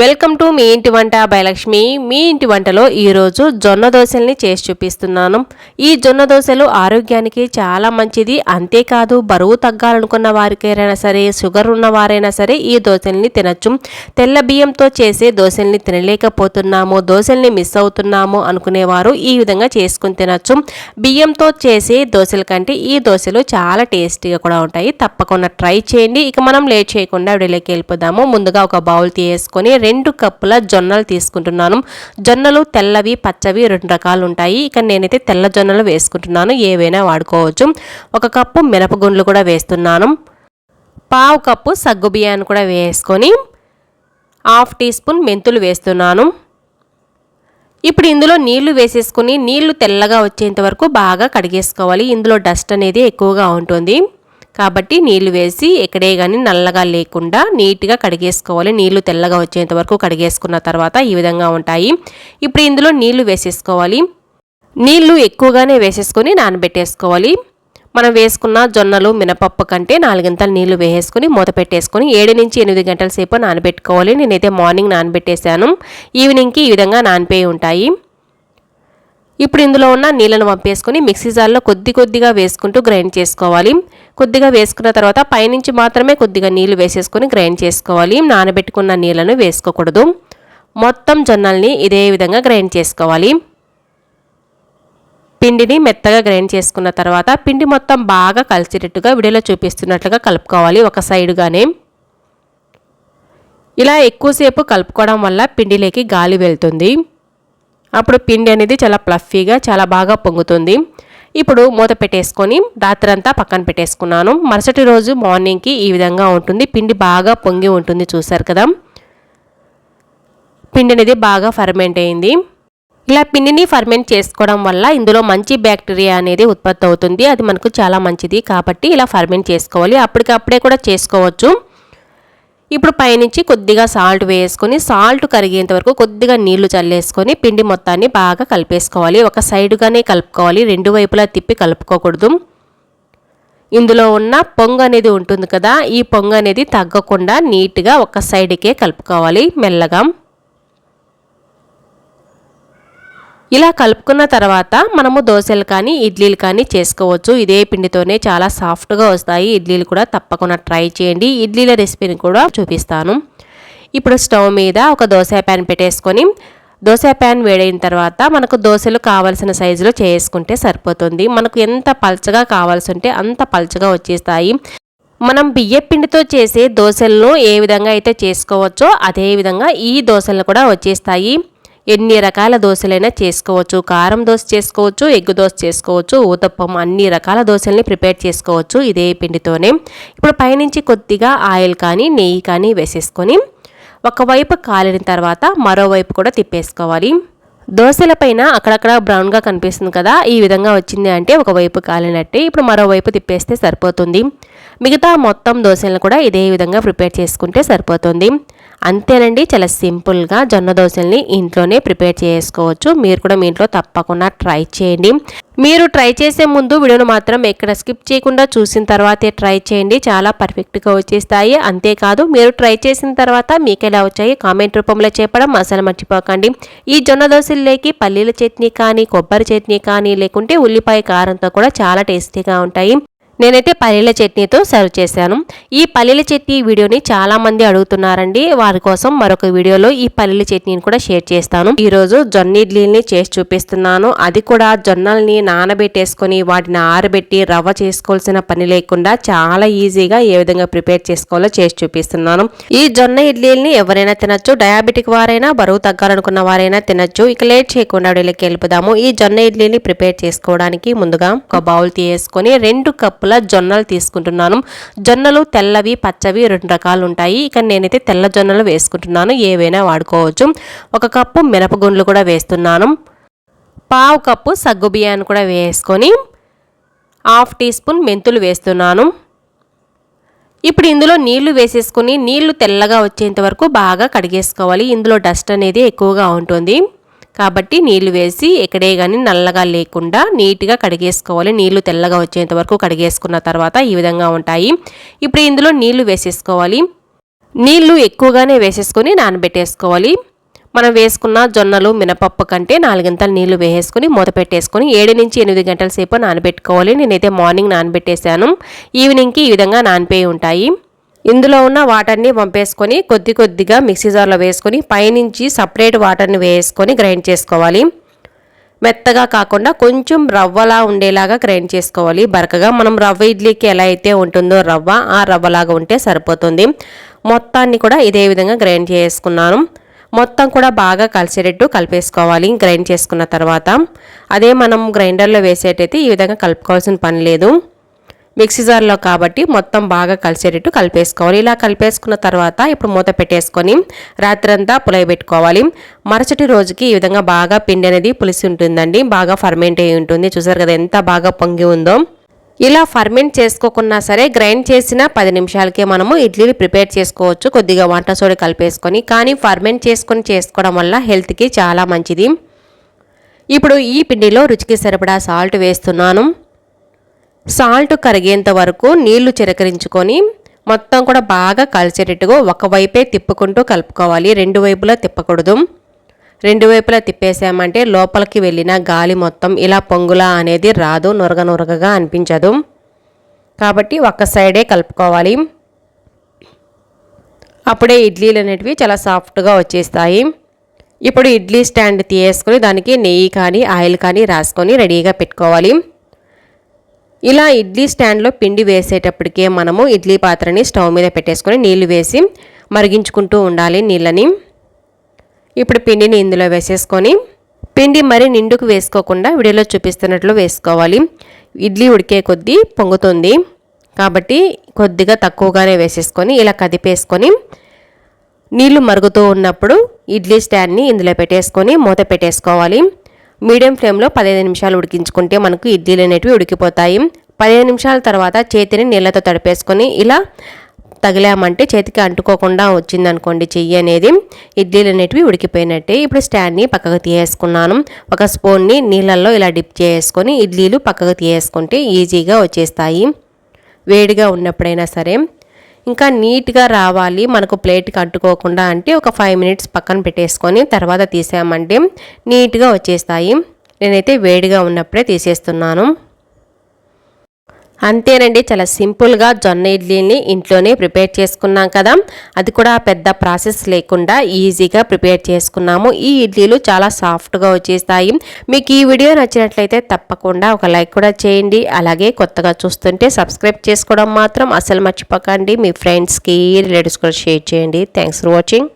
Welcome to me ఇంటి వంట భయలక్ష్మి మీ ఇంటి వంటలో ఈరోజు జొన్న దోశల్ని చేసి చూపిస్తున్నాను. ఈ జొన్న దోశలు ఆరోగ్యానికి చాలా మంచిది. అంతేకాదు బరువు తగ్గాలనుకున్న వారికైనా సరే షుగర్ ఉన్న వారైనా సరే ఈ దోశల్ని తినచ్చు. తెల్ల బియ్యంతో చేసే దోశల్ని తినలేకపోతున్నాము దోశల్ని మిస్ అవుతున్నాము అనుకునేవారు ఈ విధంగా చేసుకుని తినచ్చు. బియ్యంతో చేసే దోశల కంటే ఈ దోశలు చాలా టేస్టీగా కూడా ఉంటాయి. తప్పకుండా ట్రై చేయండి. ఇక మనం లేట్ చేయకుండా వీడియోలోకి వెళ్ళిపోదాము. ముందుగా ఒక బౌల్ తీసుకొని రెండు కప్పుల జొన్నలు తీసుకుంటున్నాను. జొన్నలు తెల్లవి పచ్చవి రెండు రకాలు ఉంటాయి ఇక నేనైతే తెల్ల జొన్నలు వేసుకుంటున్నాను. ఏవైనా వాడుకోవచ్చు. ఒక కప్పు మినపగుండ్లు కూడా వేస్తున్నాను. పావు కప్పు సగ్గు బియ్యాన్ని కూడా వేసుకొని హాఫ్ టీ స్పూన్ మెంతులు వేస్తున్నాను. ఇప్పుడు ఇందులో నీళ్ళు వేసేసుకుని నీళ్ళు తెల్లగా వచ్చేంత వరకు బాగా కడిగేసుకోవాలి. ఇందులో డస్ట్ అనేది ఎక్కువగా ఉంటుంది. కాబట్టి నీళ్ళు వేసి ఎక్కడే కానీ నల్లగా లేకుండా నీట్గా కడిగేసుకోవాలి. నీళ్ళు తెల్లగా వచ్చేంత వరకు కడిగేసుకున్న తర్వాత ఈ విధంగా ఉంటాయి. ఇప్పుడు ఇందులో నీళ్ళు వేసేసుకోవాలి. నీళ్ళు ఎక్కువగానే వేసేసుకొని నానబెట్టేసుకోవాలి. మనం వేసుకున్న జొన్నలు మినపప్పు కంటే నాలుగింతలు నీళ్ళు వేసేసుకుని మూత పెట్టేసుకొని ఏడు నుంచి ఎనిమిది గంటల సేపు నానబెట్టుకోవాలి. నేనైతే మార్నింగ్ నానబెట్టేశాను. ఈవినింగ్కి ఈ విధంగా నానిపోయి ఉంటాయి. ఇప్పుడు ఇందులో ఉన్న నీళ్ళను పంపేసుకొని మిక్సీ జార్లో కొద్ది కొద్దిగా వేసుకుంటూ గ్రైండ్ చేసుకోవాలి. కొద్దిగా వేసుకున్న తర్వాత పైనుంచి మాత్రమే కొద్దిగా నీళ్ళు వేసేసుకొని గ్రైండ్ చేసుకోవాలి. నానబెట్టుకున్న నీళ్ళను వేసుకోకూడదు. మొత్తం జొన్నల్ని ఇదే విధంగా గ్రైండ్ చేసుకోవాలి. పిండిని మెత్తగా గ్రైండ్ చేసుకున్న తర్వాత పిండి మొత్తం బాగా కలిసేటట్టుగా వీడియోలో చూపిస్తున్నట్లుగా కలుపుకోవాలి ఒక సైడ్గానే. ఇలా ఎక్కువసేపు కలుపుకోవడం వల్ల పిండిలోకి గాలి వెళ్తుంది. అప్పుడు పిండి అనేది చాలా ప్లఫీగా చాలా బాగా పొంగుతుంది. ఇప్పుడు మూత పెట్టేసుకొని రాత్రంతా పక్కన పెట్టేసుకున్నాను. మరుసటి రోజు మార్నింగ్కి ఈ విధంగా ఉంటుంది. పిండి బాగా పొంగి ఉంటుంది చూసారు కదా. పిండి అనేది బాగా ఫర్మెంట్ అయింది. ఇలా పిండిని ఫర్మెంట్ చేసుకోవడం వల్ల ఇందులో మంచి బ్యాక్టీరియా అనేది ఉత్పత్తి అవుతుంది. అది మనకు చాలా మంచిది కాబట్టి ఇలా ఫర్మెంట్ చేసుకోవాలి. అప్పటికప్పుడే కూడా చేసుకోవచ్చు. ఇప్పుడు పైనుంచి కొద్దిగా సాల్ట్ వేసుకొని సాల్ట్ కరిగేంత వరకు కొద్దిగా నీళ్ళు చల్లేసుకొని పిండి మొత్తాన్ని బాగా కలిపేసుకోవాలి. ఒక సైడుగానే కలుపుకోవాలి. రెండు వైపులా తిప్పి కలుపుకోకూడదు. ఇందులో ఉన్న పొంగు అనేది ఉంటుంది కదా ఈ పొంగు అనేది తగ్గకుండా నీట్గా ఒక సైడ్కే కలుపుకోవాలి మెల్లగా. ఇలా కలుపుకున్న తర్వాత మనము దోశలు కానీ ఇడ్లీలు కానీ చేసుకోవచ్చు. ఇదే పిండితోనే చాలా సాఫ్ట్గా వస్తాయి. ఇడ్లీలు కూడా తప్పకుండా ట్రై చేయండి. ఇడ్లీల రెసిపీని కూడా చూపిస్తాను. ఇప్పుడు స్టవ్ మీద ఒక దోశ ప్యాన్ పెట్టేసుకొని దోశ ప్యాన్ వేడైన తర్వాత మనకు దోశలు కావలసిన సైజులో చేసుకుంటే సరిపోతుంది. మనకు ఎంత పల్చగా కావాల్సి ఉంటే అంత పల్చగా వచ్చేస్తాయి. మనం బియ్యపిండితో చేసే దోశలను ఏ విధంగా అయితే చేసుకోవచ్చో అదే విధంగా ఈ దోశలు కూడా వచ్చేస్తాయి. ఎన్ని రకాల దోశలైనా చేసుకోవచ్చు. కారం దోశ చేసుకోవచ్చు ఎగ్ దోశ చేసుకోవచ్చు ఊతప్పం అన్ని రకాల దోశల్ని ప్రిపేర్ చేసుకోవచ్చు ఇదే పిండితోనే. ఇప్పుడు పైనుంచి కొద్దిగా ఆయిల్ కానీ నెయ్యి కానీ వేసేసుకొని ఒకవైపు కాలిన తర్వాత మరోవైపు కూడా తిప్పేసుకోవాలి. దోశల పైన అక్కడక్కడ బ్రౌన్గా కనిపిస్తుంది కదా ఈ విధంగా వచ్చింది అంటే ఒకవైపు కాలినట్టే ఇప్పుడు మరోవైపు తిప్పేస్తే సరిపోతుంది. మిగతా మొత్తం దోశలను కూడా ఇదే విధంగా ప్రిపేర్ చేసుకుంటే సరిపోతుంది. అంతేనండి చాలా సింపుల్గా జొన్న దోశల్ని ఇంట్లోనే ప్రిపేర్ చేసుకోవచ్చు. మీరు కూడా మీ ఇంట్లో తప్పకుండా ట్రై చేయండి. మీరు ట్రై చేసే ముందు వీడియోను మాత్రం ఎక్కడ స్కిప్ చేయకుండా చూసిన తర్వాతే ట్రై చేయండి. చాలా పర్ఫెక్ట్గా వచ్చేస్తాయి. అంతేకాదు మీరు ట్రై చేసిన తర్వాత మీకు ఎలా వచ్చాయి కామెంట్ రూపంలో చెప్పడం అసలు మర్చిపోకండి. ఈ జొన్న దోశల్లోకి పల్లీల చట్నీ కానీ కొబ్బరి చట్నీ కానీ లేకుంటే ఉల్లిపాయ కారంతో కూడా చాలా టేస్టీగా ఉంటాయి. నేనైతే పల్లీల చట్నీతో సర్వ్ చేశాను. ఈ పల్లీల చట్నీ వీడియోని చాలామంది అడుగుతున్నారండి. వారి కోసం మరొక వీడియోలో ఈ పల్లీల చట్నీని కూడా షేర్ చేస్తాను. ఈరోజు జొన్న ఇడ్లీని చేసి చూపిస్తున్నాను. అది కూడా జొన్నల్ని నానబెట్టేసుకొని వాటిని ఆరబెట్టి రవ్వ చేసుకోవాల్సిన పని లేకుండా చాలా ఈజీగా ఏ విధంగా ప్రిపేర్ చేసుకోవాలో చేసి చూపిస్తున్నాను. ఈ జొన్న ఇడ్లీని ఎవరైనా తినచ్చు డయాబెటిక్ వారైనా బరువు తగ్గాలనుకున్న వారైనా తినొచ్చు. ఇక లేట్ చేయకుండా వీళ్ళకి వెళ్ళిపోదాము. ఈ జొన్న ఇడ్లీని ప్రిపేర్ చేసుకోవడానికి ముందుగా ఒక బౌల్ తీసుకొని రెండు కప్ కప్పుల జొన్నలు తీసుకుంటున్నాను. జొన్నలు తెల్లవి పచ్చవి రెండు రకాలు ఉంటాయి ఇక నేనైతే తెల్ల జొన్నలు వేసుకుంటున్నాను. ఏవైనా వాడుకోవచ్చు. ఒక కప్పు మినపగుండ్లు కూడా వేస్తున్నాను. పావు కప్పు సగ్గు బియ్యాన్ని కూడా వేసుకొని హాఫ్ టీ స్పూన్ మెంతులు వేస్తున్నాను. ఇప్పుడు ఇందులో నీళ్ళు వేసేసుకుని నీళ్ళు తెల్లగా వచ్చేంత వరకు బాగా కడిగేసుకోవాలి. ఇందులో డస్ట్ అనేది ఎక్కువగా ఉంటుంది. కాబట్టి నీళ్ళు వేసి ఎక్కడే కానీ నల్లగా లేకుండా నీట్గా కడిగేసుకోవాలి. నీళ్ళు తెల్లగా వచ్చేంత వరకు కడిగేసుకున్న తర్వాత ఈ విధంగా ఉంటాయి. ఇప్పుడు ఇందులో నీళ్ళు వేసేసుకోవాలి. నీళ్ళు ఎక్కువగానే వేసేసుకొని నానబెట్టేసుకోవాలి. మనం వేసుకున్న జొన్నలు మినపప్పు కంటే నాలుగింతలు నీళ్ళు వేసేసుకుని మూత పెట్టేసుకొని ఏడు నుంచి ఎనిమిది గంటల సేపు నానబెట్టుకోవాలి. నేనైతే మార్నింగ్ నానబెట్టేశాను. ఈవినింగ్కి ఈ విధంగా నానిపోయి ఉంటాయి. ఇందులో ఉన్న వాటర్ని పంపేసుకొని కొద్ది కొద్దిగా మిక్సీ జార్లో వేసుకొని పైనుంచి సపరేట్ వాటర్ని వేసుకొని గ్రైండ్ చేసుకోవాలి. మెత్తగా కాకుండా కొంచెం రవ్వలా ఉండేలాగా గ్రైండ్ చేసుకోవాలి. బరకగా మనం రవ్వ ఇడ్లీకి ఎలా అయితే ఉంటుందో రవ్వ ఆ రవ్వలాగా ఉంటే సరిపోతుంది. మొత్తాన్ని కూడా ఇదే విధంగా గ్రైండ్ చేసుకున్నాను. మొత్తం కూడా బాగా కలిసేటట్టు కలిపేసుకోవాలి. గ్రైండ్ చేసుకున్న తర్వాత అదే మనం గ్రైండర్లో వేసేటైతే ఈ విధంగా కలుపుకోవాల్సిన పని లేదు. మిక్సీ జార్లో కాబట్టి మొత్తం బాగా కలిసేటట్టు కలిపేసుకోవాలి. ఇలా కలిపేసుకున్న తర్వాత ఇప్పుడు మూత పెట్టేసుకొని రాత్రంతా పులయబెట్టుకోవాలి మరుసటి రోజుకి ఈ విధంగా బాగా పిండి అనేది పులిసి ఉంటుందండి. బాగా ఫర్మెంట్ అయి ఉంటుంది. చూసారు కదా ఎంత బాగా పొంగి ఉందో. ఇలా ఫర్మెంట్ చేసుకోకున్నా సరే గ్రైండ్ చేసిన పది నిమిషాలకే మనము ఇడ్లీని ప్రిపేర్ చేసుకోవచ్చు. కొద్దిగా వంట సోడి కలిపేసుకొని కానీ ఫర్మెంట్ చేసుకొని చేసుకోవడం వల్ల హెల్త్కి చాలా మంచిది. ఇప్పుడు ఈ పిండిలో రుచికి సరిపడా సాల్ట్ వేస్తున్నాను. సాల్ట్ కరిగేంత వరకు నీళ్ళు చిరకరించుకొని మొత్తం కూడా బాగా కలిసేటట్టుగా ఒకవైపే తిప్పుకుంటూ కలుపుకోవాలి. రెండు వైపులా తిప్పకూడదు. రెండు వైపులా తిప్పేసామంటే లోపలికి వెళ్ళిన గాలి మొత్తం ఇలా పొంగులా అనేది రాదు నురగ నురగగా అనిపించదు. కాబట్టి ఒక్క సైడే కలుపుకోవాలి. అప్పుడే ఇడ్లీలు అనేటివి చాలా సాఫ్ట్గా వచ్చేస్తాయి. ఇప్పుడు ఇడ్లీ స్టాండ్ తీసుకొని దానికి నెయ్యి కానీ ఆయిల్ కానీ రాసుకొని రెడీగా పెట్టుకోవాలి. ఇలా ఇడ్లీ స్టాండ్లో పిండి వేసేటప్పటికే మనము ఇడ్లీ పాత్రని స్టవ్ మీద పెట్టేసుకొని నీళ్ళు వేసి మరిగించుకుంటూ ఉండాలి నీళ్ళని. ఇప్పుడు పిండిని ఇందులో వేసేసుకొని పిండి మరి నిండుకు వేసుకోకుండా వీడియోలో చూపిస్తున్నట్లు వేసుకోవాలి. ఇడ్లీ ఉడికే కొద్దీ పొంగుతుంది. కాబట్టి కొద్దిగా తక్కువగానే వేసేసుకొని ఇలా కదిపేసుకొని నీళ్ళు మరుగుతూ ఉన్నప్పుడు ఇడ్లీ స్టాండ్ని ఇందులో పెట్టేసుకొని మూత పెట్టేసుకోవాలి. మీడియం ఫ్లేమ్లో పదిహేను నిమిషాలు ఉడికించుకుంటే మనకు ఇడ్లీలు అనేటివి ఉడికిపోతాయి. పదిహేను నిమిషాల తర్వాత చేతిని నీళ్ళతో తడిపేసుకొని ఇలా తగిలామంటే చేతికి అంటుకోకుండా వచ్చిందనుకోండి చెయ్యి అనేది. ఇడ్లీలు అనేటివి ఉడికిపోయినట్టే. ఇప్పుడు స్టాండ్ని పక్కకు తీయేసుకున్నాను ఒక స్పూన్ని నీళ్ళల్లో ఇలా డిప్ చేసుకొని ఇడ్లీలు పక్కకు తీయేసుకుంటే ఈజీగా వచ్చేస్తాయి. వేడిగా ఉన్నప్పుడైనా సరే. ఇంకా నీట్గా రావాలి మనకు ప్లేట్కి అంటుకోకుండా అంటే ఒక ఫైవ్ మినిట్స్ పక్కన పెట్టేసుకొని తర్వాత తీసామంటే నీట్గా వచ్చేస్తాయి. నేనైతే వేడిగా ఉన్నప్పుడే తీసేస్తున్నాను. అంతేనండి చాలా సింపుల్గా జొన్న ఇడ్లీని ఇంట్లోనే ప్రిపేర్ చేసుకున్నాం కదా. అది కూడా పెద్ద ప్రాసెస్ లేకుండా ఈజీగా ప్రిపేర్ చేసుకున్నాము. ఈ ఇడ్లీలు చాలా సాఫ్ట్గా వచ్చేస్తాయి. మీకు ఈ వీడియో నచ్చినట్లయితే తప్పకుండా ఒక లైక్ కూడా చేయండి. అలాగే కొత్తగా చూస్తుంటే సబ్స్క్రైబ్ చేసుకోవడం మాత్రం అసలు మర్చిపోకండి. మీ ఫ్రెండ్స్కి రిలేటివ్స్ కూడా షేర్ చేయండి. Thanks for watching.